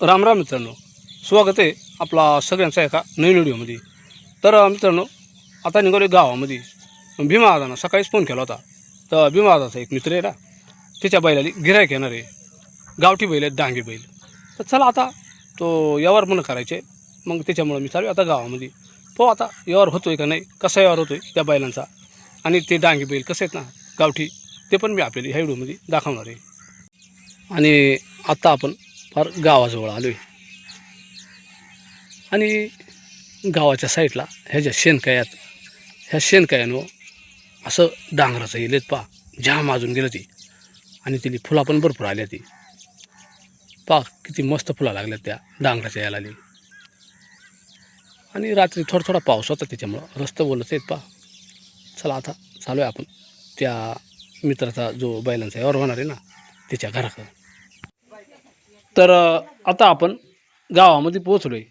राम राम मित्रांनो. स्वागत आहे आपला सगळ्यांचा एका नवीन व्हिडिओमध्ये. तर मित्रांनो आता निघालो गावामध्ये. भीमा दादानं सकाळीच फोन केला होता. तर भीमा दादाचा एक मित्र आहे ना त्याच्या बैलाली गिरायक येणार आहे. गावठी बैल आहेत डांगे बैल. तर चला आता तो यावर म्हणून करायचे. मग त्याच्यामुळं मी चालू आहे आता गावामध्ये. पाहू आता यावर होतोय का नाही कसा यावर होतोय त्या बैलांचा. आणि ते डांगे बैल कसे आहेत ना गावठी ते पण मी आपल्याला ह्या व्हिडिओमध्ये दाखवणार आहे. आणि आत्ता आपण फार गावाजवळ आलो आहे आणि गावाच्या साईडला ह्याच्या शेणकायात ह्या शेणकायानं असं डांगराचं येलेत पा जाम अजून गेलं ती. आणि तिने फुला पण भरपूर आल्या ती. पा किती मस्त फुला लागल्यात त्या डांगराच्या यायला आणि रात्री थोडा थोडा पाऊस होता त्याच्यामुळं रस्ते बोलत आहेत पा. चला आता चालू आहे आपण. त्या मित्राचा जो बैलांचा यावर होणार आहे ना त्याच्या घराकडं. तर आता आपण गावामध्ये पोचलो आहे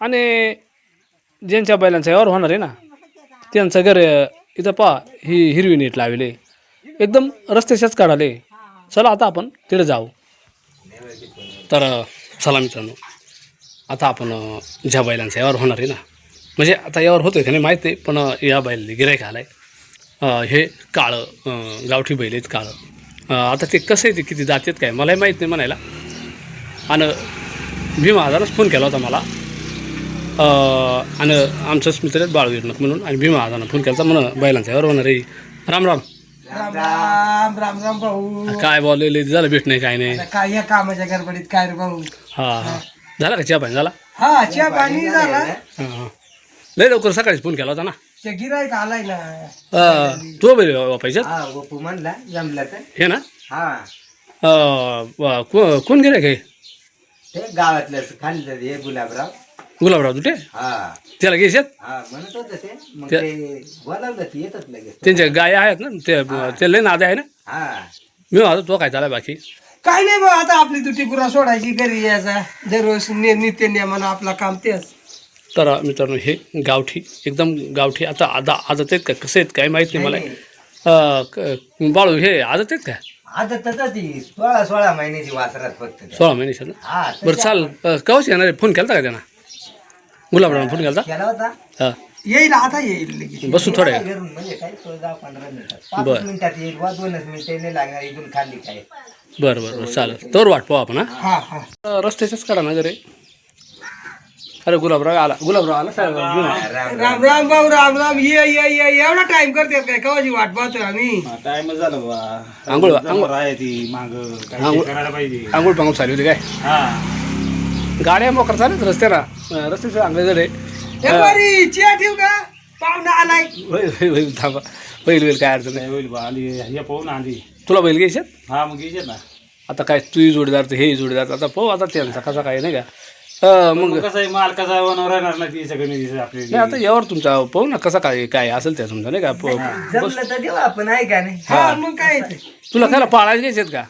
आणि ज्यांच्या बैलांचा यावर होणार आहे ना त्यांचं घर इथं पहा ही हिरवी नीट लावले एकदम रस्त्याच्याच काढाले चला आता आपण तिथं जाऊ. तर चला मित्रांनो आता आपण ज्या बैलांचा यावर होणार आहे ना म्हणजे आता यावर होतोय का नाही माहीत आहे पण या बैल गिरायक आलाय. हे काळं गावठी बैल आहेत काळं. आता ते कसं आहे ते किती जातात काय मलाही माहीत नाही म्हणायला. आणि भीमा आजारच फोन केला होता मला. आणि आमचंच मित्र आहेत बाळवीरनक म्हणून आणि भीमा आजारानं फोन केला होता म्हणून बैलांचा यावर होणार आहे. राम राम. राम राम राम राम भाऊ. काय बोललेले झालं भेट नाही काय नाही. काय या कामाच्या गडबडीत काय रे भाऊ? हां हां. झाला का चहा पाणी झाला? हा चहा पाणी झाला. हां. लय लवकर सकाळीच फोन केला होता ना. ते गिरायक आलाय ना अ, तो बैल वापायच्यात हा गोपू म्हणला जमलं तर. हे ना? हा. अ, वा, को- कोण गिरायक आहे ते गावातलं खाल्लं हे गुलाबराव. गुलाबराव तुटे? हा. त्याला घ्यायच्यात हा म्हणत होत ते. मग ते- ते बोलावलं ते येतात लगेच. त्यांच्या गाय आहेत ना ते ते लय नादे आहे ना? हा. मी म्हणतो तो काय चालाय बाकी? काय नाही भाऊ आता आपली तुटी गुरा सोडायची घरी यायचा. दररोज नि- नित्य नियमानं आपला काम तेच. तर मित्रांनो हे गावठी एकदम गावठी. आता आदा आदत आहेत का? कसे आहेत? काय माहीत नाही मला. अ, बाळू हे आदत आहेत का? आता तसं ती सोळा सोळा महिन्याची वासरात फक्त त्या. सोळा महिन्याच्या ना? हा बरं चाल. अ, कवच येणार आहे? फोन केला का त्यांना? गुलाबराव फोन केला केला होता. हां. येईल आता येईल लगेच. बसू थोड्या वेळ. घरून म्हणजे काय दहा पंधरा मिनिटात पाच बरं. मिनिटात येईल वा दोनच मिनिटं नाही लागणार इथून खाल्ली काय? बरं बरं बरं. चालेल. तर वाट पाहू आपण हा? हा हा. रस्त्याच्याच काढा ना घरे. अरे गुलाबराव आला गुलाबराव आला साहेब घेऊन. राम राम राम. भाऊ राम राम ये ये ये एवढा टाइम करतात काय? कवाची वाट पाहतोय आम्ही? टाइम झालं बा आंघोळ- आंघोळ- आहे ती माग. काय आंघोळ- करायला पाहिजे. आंघोळ पांघोळ चालू होती काय? हा. गाड्या मोकर चालत रस्त्याला. अ, रस्त्याच्या अंगाकडे ए बरी चिया ठेव का? पाहुणा आलाय. होईल होईल होईल थांबा. होईल होईल काय अडचण नाही. काय होईल बा आली. हे पाहून आली. तुला बैल घ्यायच्यात हा मग येते ना. आता काय तुही जोडीदार तर हे जोडीदार. आता पाहू आता त्यांचा कसा काय नाही का? मग. मग कसं आहे माल कसा बनवून राहणार ना ती सगळी नाही आपली आता यावर तुमचा पाहू ना कसा काय काय असेल त्या समजा नाही का? प- जमलं तर देऊ आपण आहे का नाही? हा. मग काय येते तुला काय पाळायला का?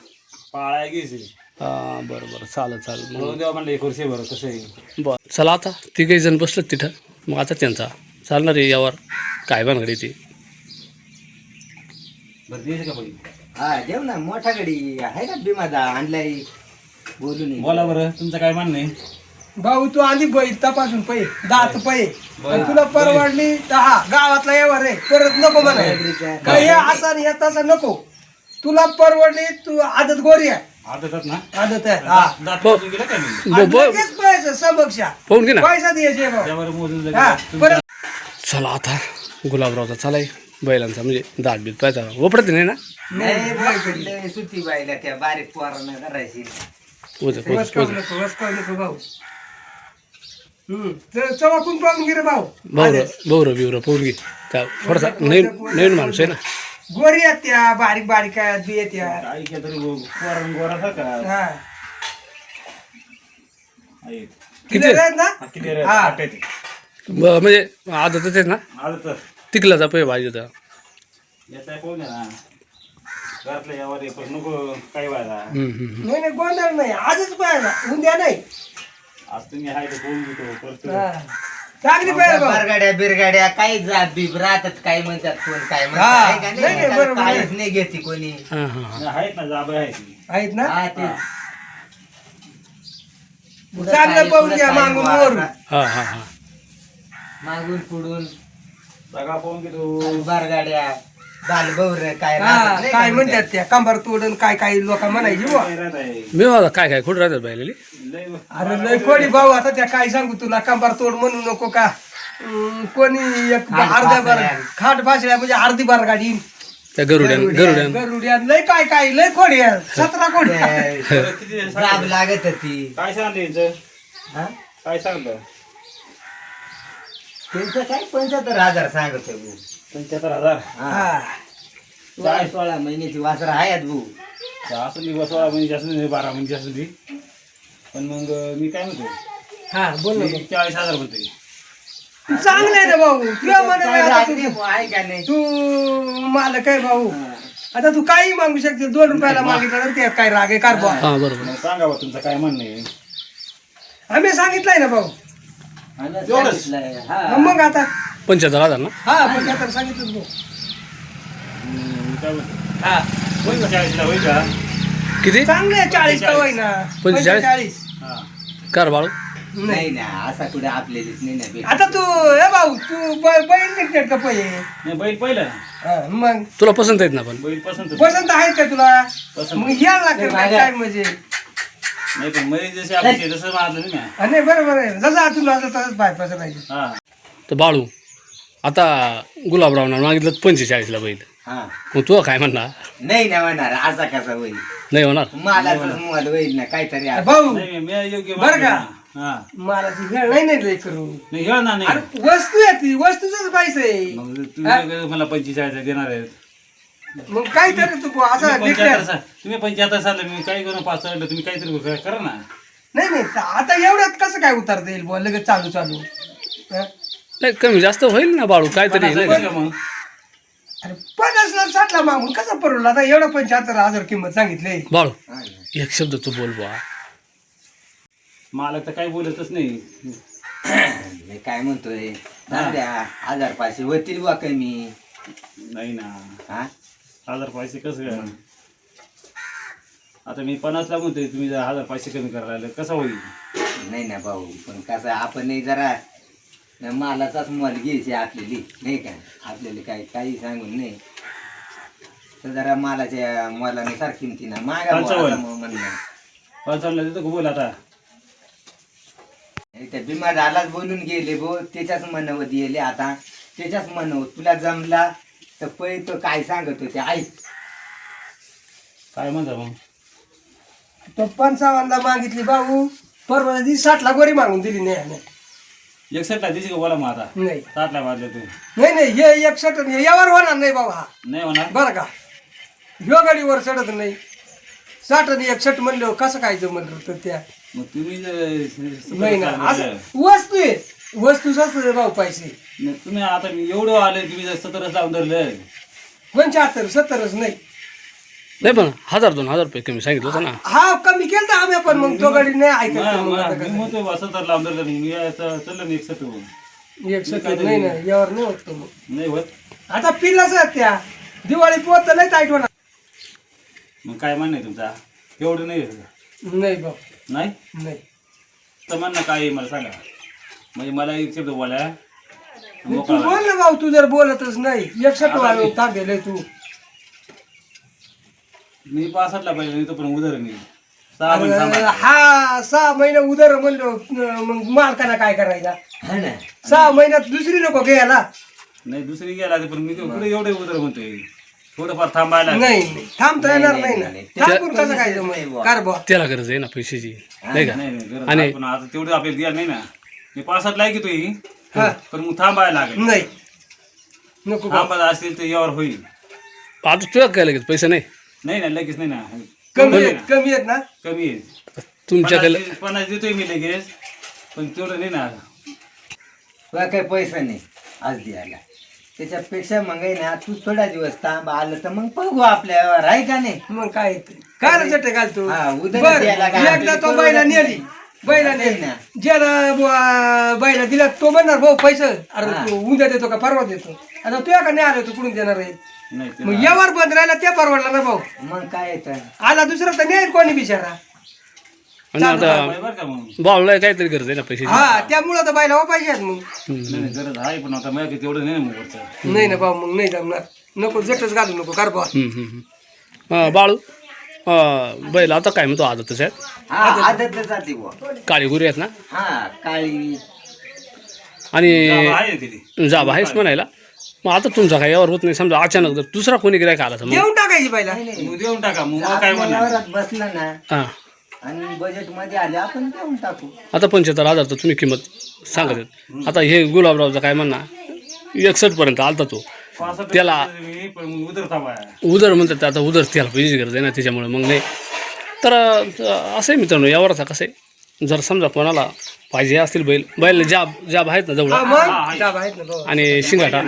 पाळाय घ्यायची. हा बरं बरं चालेल चालेल. मग म्हणून देवा म्हणलं एक वर्षी बरं कसं आहे. बरं चला आता तिघही जण बसलेत तिथं. मग आता त्यांचा. चालणार आहे यावर काय भानगडी ती. बरं द्यायचं का पाहिजे हा देऊ ना मोठा गडी आहे का भीमादा आणलाय बोलून. बोला बरं तुमचं काय म्हणणं आहे? भाऊ तू आधी बैल तपासून पै दात पै. आणि तुला परवडली तर हा गावातला येवर रे परत नको म्हणा. काय हे असं हे तसं नको. तुला परवडली तू आदत गोरी आहे. आदतात ना? आदत आहे. हा. दात पासून गेलं काय मी? ब- आणि ब- लगेच पैसे समक्षा पाहून घे ना. पैसा द्यायचे भाऊ. त्यावर मोजून हा लगेच परत चला आता. गुलाबरावचा चालाय. बैलांचा म्हणजे दात बीत पाहायचा वपडत नाही ना? नाही बाई, सुट्टी बाईला त्या बारीक पोरांना करायची भाऊ. चवाकून पाहून भाऊ. बिवर घे त्या थोडासा नवीन नवीन माणूस आहे ना? गोरी आहेत त्या बारीक बारीक आहेत बी आहेत त्या. हा. किती? किती आहेत ना? हा? हा. ब- म्हणजे आदतच आहे ना? तिकला जा पाहिजे भाजी तर येत आहे पाहून ना? घरातलं यावर ये, पण नको काय व्हायला. हम्म, हम्म, हम्म. नाही नाही गोंधळ नाही. आजच पाहिजे उद्या नाही. आज तुम्ही आहे ते बोलून घेतो करतो. चांगली पाहिजे बरगाड्या बिरगाड्या काही जात बीब राहतात काय म्हणतात कोण काय हा. म्हणतात का नाही, नाही, नाही बरोबर घेते कोणी. हा हा हा. आहेत ना जाब आहे ती. आहेत ना? हा ते. पुढं चांगलं पाहून घ्या मागून. वरून. हा हा हा. मागून पुढून. सगळा पाहून घेतो. बारगाड्या. बाल बौर काय हा नाही काय म्हणतात त्या कंबर तोडून काय काय लोक म्हणायची बुवा. मी मला काय काय कुठं राहतात बायलेली लय अरे लय कोणी भाऊ आता त्या काय सांगू तुला कंबर तोड म्हणू नको का अं, कोणी एक खाट अर्ध्या बार. खाट फासल्या म्हणजे अर्धी बार गाडी त्या गरुड्यान गरुड्यान गरुड्यान लय काय काय लय आहे. सतरा आहे. ते जाब सांगितलं? लागत ती काय सांगलं यांचं हा? काय सांगलं त्यांचं काय पंच्याहत्तर हजार सांगत आहे भाऊ. पंच्याहत्तर हजार. हा. हा. सोळा महिन्याची वासर आहेत भाऊ असं मी सोळा म्हणजे असं नाही बारा म्हणजे असं ती पण मग मी काय म्हणतो हा बोल ना मी चाळीस हजार बोलतोय. तू चांगलं आहे ना भाऊ. तुला म्हणा काय आता राहत तू- नाही भाऊ, आहे का नाही? तू मालक आहे भाऊ. आता तू काही मागू शकते. दोन रुपयाला मागितलं तर त्यात काय राग आहे कार बुवा. हा बरोबर. मग सांगा बा तुमचं काय म्हणणं आहे? आम्ही सांगितलंय ना भाऊ. आम्ही एवढंच? सांगितलंय, हा. मग आता पंच्याहत्तर हजार ना? हा सांगितलं म्हणतो हा. पंचेचाळीसला होईल का किती? चांगलं आहे चाळीस का होईना. पंचेचाळीस? पंचेचाळीस हा कार बाळू नाही ना असा कुठे आपल्याला नाही ना. आता तू हे भाऊ तू ब- बैल निघते का पहिले? नाही बैल पहिलं. हा, मग? तुला पसंत आहेत ना पण. बैल पसंत पसंत आहेत का तुला? पसंत. मग यायला लागतं नाही, काय म्हणजे? नाही पण मध्ये जसे आपण तसं मारलं नाही हा, नाही बरोबर आहे. जसं तसंच पाहिजे. हा. तर बाळू आता गुलाबरावना मागितलं पंचेचाळीसला बैल. हा. मग तू काय म्हणणार? नाही ना म्हणणार. असा कसा होईल? नाही होणार? मला होईल ना काहीतरी असं. भाऊ नाही मी योग्य बरं का? हा. मला ती वेळ नाही नाही लय करू नाही ना नाही अरे वस्तू आहे ती वस्तूच पैसे मग तुम्ही मला पंचेचाळीस देणार आहेत मग काय तरी तू असं तुम्ही पंच्याहत्तर साल तुम्ही पंच्याहत्तर साल मी काही करून पाच साल तुम्ही काहीतरी करा- करा ना. नाही नाही त- आता एवढ्यात कसं काय उतरता येईल बुवा? लगेच चालू चालू. हं? नाही कमी जास्त होईल ना बाळू काहीतरी पन्नास नाही का? अरे पन्नासला साठला मागून कसं परवडला आता एवढं पंच्याहत्तर हजार किंमत सांगितली. बाळू. एक शब्द तू बोल बा मालक तर काही बोलतच नाही. मी काय म्हणतोय? जाऊ द्या हजार पाचशे होतील बा कमी. नाही ना. हा? हजार पैसे कसं काय? आता मी पन्नासला म्हणतोय तुम्ही जर हजार पैसे कमी करायला लागले, कसं होईल? नाही ना भाऊ पण कसं आपण नाही मालाचाच मोल घ्यायची आपल्याली नाही का? आपल्याला काही काही सांगून नाही. तर जरा मालाच्या मोलानुसार किमतीनं मागा खालचं बुवा होईल. असं म्हणणं पाच चाललं देतो का बोल आता. नाही त्या बिमार आलाच बोलून गेले भो त्याच्याच मनवत गेले आता. त्याच्याच मनवत तुला जमला तर पै तो काय सांगत होते ऐक. काय म्हणता मग? तो पंचावन्नला मागितली भाऊ परवा दिवशी साठला गोरी मागून दिली नाही. नाही. एकसठला दिशी का बोला आता? नाही. साठला वाजले तू नाही नाही हे एक सट यावर होणार नाही बाबा हा. नाही होणार? बरं का. ह्यो गाडीवर चढत नाही. साठ आणि एक सट म्हणलं कसं काय जमलं तर त्या? मग तुम्ही जर- नाही ना असं वस्तू आहे. भाऊ पैसे. तुम्ही आता मी एवढं आले तुम्ही जर सतरच लावून धरलं पंच्याहत्तर सत्तरच नाही. नाही पण हजार दोन हजार रुपये कमी सांगितलं होतं ना. हा कमी केलं तर आम्ही पण मग तो गाडी नाही ऐकत तर मग आता कसं? लावून धरलं मग मी आता चाललं ना एकसठ होऊन एक सत्तर नाही ना यावर नाही होत तो मग. नाही होत. आता पिलाच आहेत त्या. दिवाळी पोत लय टाईट होणार. मग काय म्हणणं आहे तुमचा? एवढं नाही होत. नाही भाऊ नाही? नाही. तर म्हणणं काय आहे मला सांगा. म्हणजे मला एक शब्द बोला. तू मोकळा बोल ना भाऊ तू जर बोलतच नाही. एक सट वाढवून थांबेल तू. मी पासष्टला पाहिजे नाही तो पण उदर नाही सहा महिने अरे, सांभाळा. हा सहा महिने उदर म्हणलो मग मालकाला काय करायला? हा ना. सहा महिन्यात दुसरी नको घ्यायला. नाही दुसरी गेला तर पण मी कुठे एवढे उदर म्हणतोय? थोडंफार थांबायला नाही. थांबता येणार नाही ना. कसं काय नाही जमल बुवा. कार बुवा. त्याला गरज आहे ना पैशाची नाही का? नाही नाही गरज आणि- नाही, पण आता तेवढं आपल्याला द्या नाही ना. मी पासष्टला आहे की तुही? हा. पण मग थांबायला लागेल. नाही. नको. थांबायला असेल तर यावर होईल. आता तुला काय लगेच पैसे नाही? नाही ना लगेच नाही ना. कमी आहे आहेत ना. कमी आहेत ना? कमी आहे. तुमच्याकडे पन्नास पन्नास देतोय मी लगेच पण तेवढं नाही ना. तुला काही पैसा नाही आज द्यायला. त्याच्यापेक्षा मग आहे ना तू थोडा दिवस थांब आलं तर मग बघू आपल्यावर आहे का नाही? मग काय? काय रे चटे घालतो. हा, उदर बर द्यायला काय एकदा आपल्याला तो बैला नाही. नेली. बैला नाही नेली. ना. ज्याला बुवा बैला दिला तो म्हणणार भाऊ पैसे. अरे हा. तू उद्या देतो का परवा देतो? आता तुझ्या का नाही आलो तू कुठून देणार आहे? नाही ते मग यावर बंद राहिला ते परवडला ना भाऊ. मग काय तर? आला दुसरा तर नाही कोणी बिचारा. आणि आता बरं का मग? बाळूला काहीतरी गरज आहे ना पैसे हा त्यामुळं तर बायला पाहिजे मग. नाही नाही, गरज आहे पण आता माझ्या तेवढं नाही ना मग वरचं नाही ना भाऊ मग नाही जमणार. नको जटच घालू नको कर बा हम्म, हम्म, हम्म. अं, बाळू. अं, बैल आता काय म्हणतो आदतच आहेत? हा आदत जाते बुवा. काळी गुरी आहेत ना? हा काळी. आणि आहे तिथे. जाब आहेच म्हणायला. मग आता तुमचा काय यावर होत नाही समजा अचानक जर दुसरा कोणी गिरायक आला तर मग? देऊन टाकायची बायला मग देऊन टाका मग मला काय आपल्या म्हणणार बसलं ना हां. आणि बजेटमध्ये आले आपण देऊन टाकू. आता पंच्याहत्तर हजार तर तुम्ही किंमत सांगत आहेत. आता हे गुलाबरावचं काय म्हणणार? एकसष्ट पर्यंत आलता तो. त्याला- उदर म्हणतात आता उदर त्याला पैसे गरज आहे ना त्याच्यामुळे मग नाही. तर असं आहे मित्रांनो यावरचा कसं आहे? जर समजा कोणाला पाहिजे असतील बैल बैल जाब जाब आहेत ना जवळ हा आणि शिंगाटा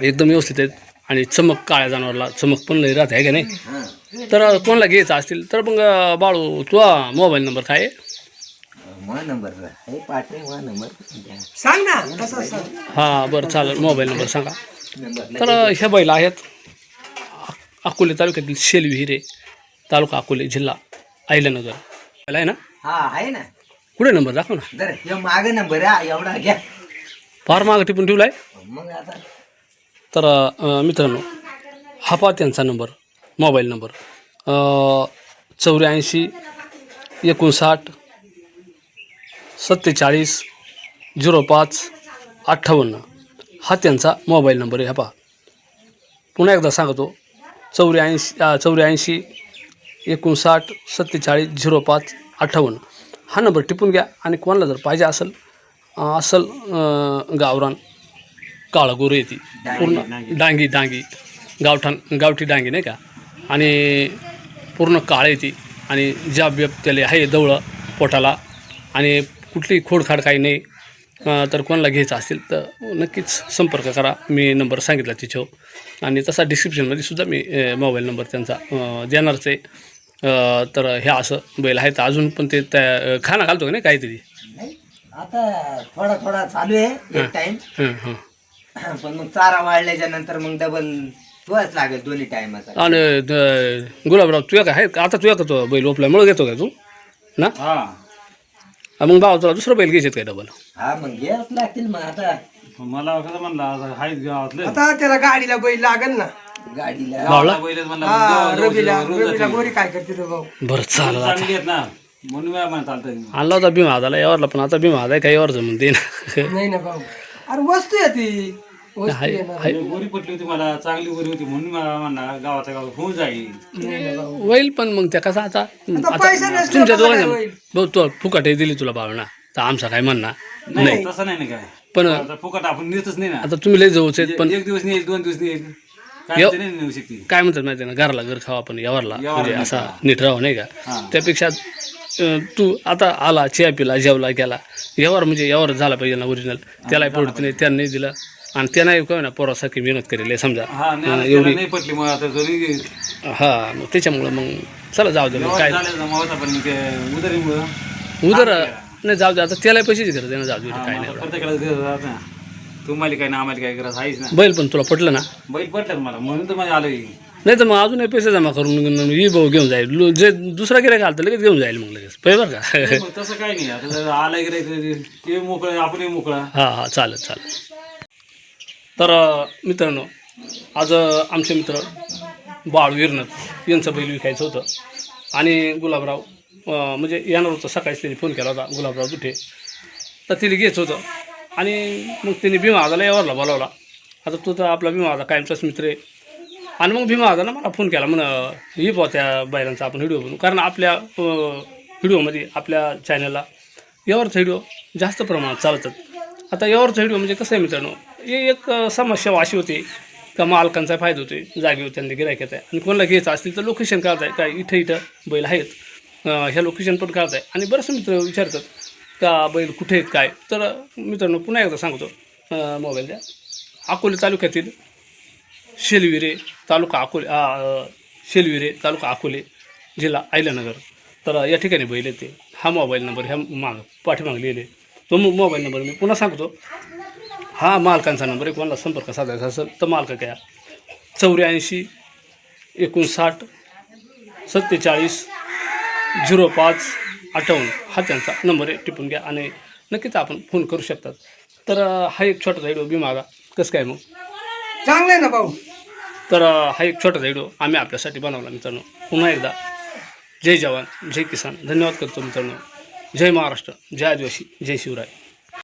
एकदम व्यवस्थित आहेत आणि चमक काळ्या जनावरला चमक पण लई राहते आहे का नाही? तर कोणाला घ्यायचं असतील तर मग बाळू तुझा मोबाईल नंबर काय नंबर हे पाठवे मा नंबर द्या. सांग ना कसं सांग? हां बरं चालेल मोबाईल नंबर सांगा. तर ह्या बैल आहेत. अकोले तालुक्यातील शेलविहिरे तालुका अकोले जिल्हा अहिल्यानगर. बैल आहे ना? हा आहे ना. कुठे नंबर दाखव ना. माग नंबर आहे एवढा घ्या. फार मागं टिपून ठेवला आहे मग आता तर मित्रांनो हा पहा त्यांचा नंबर मोबाईल नंबर. चौऱ्याऐंशी एकोणसाठ सत्तेचाळीस झिरो पाच अठ्ठावन्न. हा त्यांचा मोबाईल नंबर आहे. हा पहा. पुन्हा एकदा सांगतो. चौऱ्याऐंशी चौऱ्याऐंशी एकोणसाठ सत्तेचाळीस झिरो पाच अठ्ठावन्न. हा नंबर टिपून घ्या आणि कोणाला जर पाहिजे असेल असल गावरान काळगोर येते. पूर्ण डांगी. डांगी गावठाण गावठी डांगी नाही का? आणि पूर्ण काळ येते. आणि ज्या बिब त्याला आहे दवळं पोटाला. आणि कुठली खोडखाड काही नाही. तर कोणाला घ्यायचं असेल तर नक्कीच संपर्क करा. मी नंबर सांगितला तिच्यावर. आणि तसा डिस्क्रिप्शनमध्ये सुद्धा मी मोबाईल नंबर त्यांचा देणारच आहे. तर हे असं बैल आहे तर अजून पण ते त्या खाना घालतो का नाही काहीतरी? नाही आता थोडा थोडा चालू आहे. एक टाइम हं पण मग चारा वाढल्याच्या नंतर मग डबल तोच लागेल दोन्ही टायमाचा आणि द- गुलाबराव तुझ्या काय आहे? का? आता तुझ्या का तो बैल ओपल्यामुळे घेतो काय तू? ना? हा, मग भाव तुला दुसरं बैल घ्यायचे काय डबल हा मग घ्यावंच लागतील मग आता. मला कसं म्हणलं आता हायच गावातलं. आता त्याला गाडीला बैल लागल ना. गाडीला. भावला? हा रवीला रवीला. गोरी काय करते भाऊ? बरं चालेल आता. चांगली आहेत ना म्हणून मी म्हणत चालतं आणला होता भीमा आदाला यावरला पण आता भीमा आदाय काही यावर जमून दे ना. नाही ना भाऊ. अरे वस्तू आहे ती. हाय आहे ना हाय गोरी पटली होती मला चांगली गोरी होती म्हणून मला म्हणणार गावाच्या गावात होऊन जाईल. नाही ना भाऊ होईल पण मग त्या कसं आता आता पैसा नसल्यावर तुमच्या काय दोघांना होईल? भाऊ तू फुकाटे दिली तुला भावना. तर आमचा काय म्हणणार नाही तसं नाही ना काय. पण आता फुकट आपण नेतच नाही ना. आता तुम्ही लय जवळच आहेत पण एक दिवस नाही दोन दिवस नाही काय येऊ. ते नाही नेऊ शकते. काय म्हणतात माहिती आहे ना घराला घर खावा पण यावरला. यावरला म्हणजे नाही असा नीट राहावं नाही का? हा. त्यापेक्षा अं, तू आता आला चहा पिला जेवला गेला. यावर म्हणजे यावर झाला पाहिजे ना ओरिजिनल त्याला पडत नाही त्यानं नाही दिलं. आणि त्यानं काय ना पोरासारखी मेहनत करेल हे समजा. हा नाही एवढी- नाही पटली मग आता जरी हा मग त्याच्यामुळं मग चला जाऊ दे मग काय झालं ते उदरीमुळं उदर नाही जाऊ दे आता त्याला पैशाची गरज आहे ना जाऊ दे काय नाही एवढं. प्रत्येकाला गरज राहत ना तुम्हाला काय ना आम्हाला काय गरज आहेच ना. बैल पण तुला पटलं ना? बैल पटलं मला म्हणून तर माझ्या आलो नाही तर मग अजूनही पैसे जमा करून ही भाऊ घेऊन जाईल. लो- जे दुसरा गिरायक आलं तर लगेच घेऊन जाईल मग लगेच. बरं का? तसं काही नाही. आता जर आला गेलं ते मोकळं आपणही मोकळा. हां हां चालेल चालेल. तर मित्रांनो आज आमचे मित्र बाळ विरनत यांचं बैल विकायचं होतं. आणि गुलाबराव म्हणजे येणार होतं सकाळीच त्यांनी फोन केला होता गुलाबराव तुठे तर तिने घ्यायचं होतं. आणि मग तिने भीमा आजाला यावरला बोलावला. आता तू तर आपला भीमा आजा कायमचाच मित्र आहे. आणि मग भीमा आजाला मला फोन केला म्हण हे पाव त्या बैलांचा आपण व्हिडिओ बनवू. कारण आपल्या व्हिडिओमध्ये आपल्या चॅनलला यावरचा व्हिडिओ जास्त प्रमाणात चालतात. आता यावरचा व्हिडिओ म्हणजे कसं आहे मित्रांनो? एक समस्या अशी होती का मालकांचा फायदा होते जागेवर त्यांनी गिरायक येत आहे आणि कोणाला घ्यायचं असतील तर लोकेशन काढत आहे काय इथं इथं बैल आहेत. ह्या लोकेशन पण काढत आहे आणि बरेचसे मित्र विचारतात का बैल कुठे आहेत काय? तर मित्रांनो पुन्हा एकदा सांगतो. मोबाईल द्या. अकोले तालुक्यातील शेलविरे तालुका अकोले शेलविरे तालुका अकोले जिल्हा अहिल्यानगर. तर या ठिकाणी बैल येते. हा मोबाईल नंबर ह्या माग पाठीमाग लिहिले तो मोबाईल नंबर मी पुन्हा सांगतो. हा मालकांचा नंबर आहे कोणाला संपर्क साधायचा असेल तर मालक काय चौऱ्याऐंशी एकोणसाठ सत्तेचाळीस झिरो पाच अठ्ठावन्न हा त्यांचा नंबर आहे टिपून घ्या आणि नक्कीच आपण फोन करू शकतात. तर हा एक छोटासा व्हिडिओ बी मागा. कसं काय मग? चांगलं आहे ना भाऊ. तर हा एक छोटासा व्हिडिओ आम्ही आपल्यासाठी बनवला मित्रांनो. पुन्हा एकदा जय जवान जय किसान. धन्यवाद करतो मित्रांनो. जय महाराष्ट्र जय आदिवासी जय शिवराय.